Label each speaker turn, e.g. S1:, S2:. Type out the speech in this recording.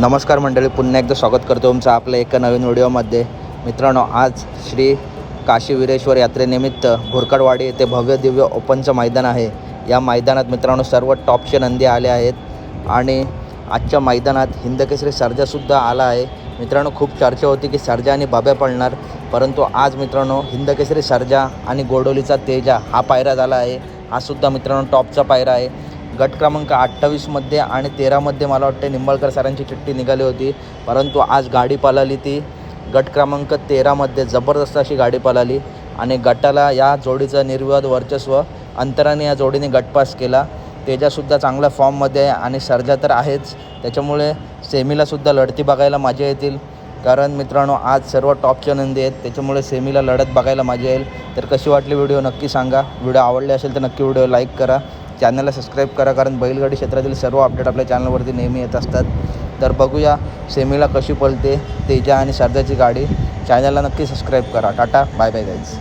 S1: नमस्कार मंडळी पुन्हा एकदा स्वागत करतो तुमचं आपल्या एका नवीन व्हिडिओमध्ये. मित्रांनो आज श्री काशीविरेश्वर यात्रेनिमित्त भोरकडवाडी येथे भव्य दिव्य ओपनचं मैदान आहे. या मैदानात मित्रांनो सर्व टॉपचे नंदी आले आहेत आणि आजच्या मैदानात हिंदकेसरी सर्जासुद्धा आला आहे. मित्रांनो खूप चर्चा होती की सर्जा आणि बाब्या पडणार परंतु आज मित्रांनो हिंदकेसरी सर्जा आणि गोडोलीचा तेजा हा पायरा झाला आहे. हा सुद्धा मित्रांनो टॉपचा पायरा आहे. गट क्रमांक अठ्ठावीसमध्ये आणि तेरामध्ये मला वाटते निंबाळकर सरांची चिठ्ठी निघाली होती. परंतु आज गाडी पळाली ती. गट क्रमांक तेरामध्ये जबरदस्त अशी गाडी पळाली आणि गटाला या जोडीचं निर्विवाद वर्चस्व अंतराने या जोडीने गटपास केला. तेजासुद्धा चांगल्या फॉर्ममध्ये आहे आणि सर्जा तर आहेच. त्याच्यामुळे सेमीलासुद्धा लढती बघायला मजा येतील. कारण मित्रांनो आज सर्व टॉपच्या नंदी आहेत. त्याच्यामुळे सेमीला लढत बघायला मजा येईल. तर कशी वाटली व्हिडिओ नक्की सांगा. व्हिडिओ आवडले असेल तर नक्की व्हिडिओ लाईक करा. चॅनलला सबस्क्राईब करा कारण बैलगाडी क्षेत्रातील सर्व अपडेट आपल्या चॅनलवरती नेहमी येत असतात. तर बघूया सेमीला कशी पळते तेजा आणि शारदाची गाडी. चॅनलला नक्की सबस्क्राईब करा. Tata bye bye guys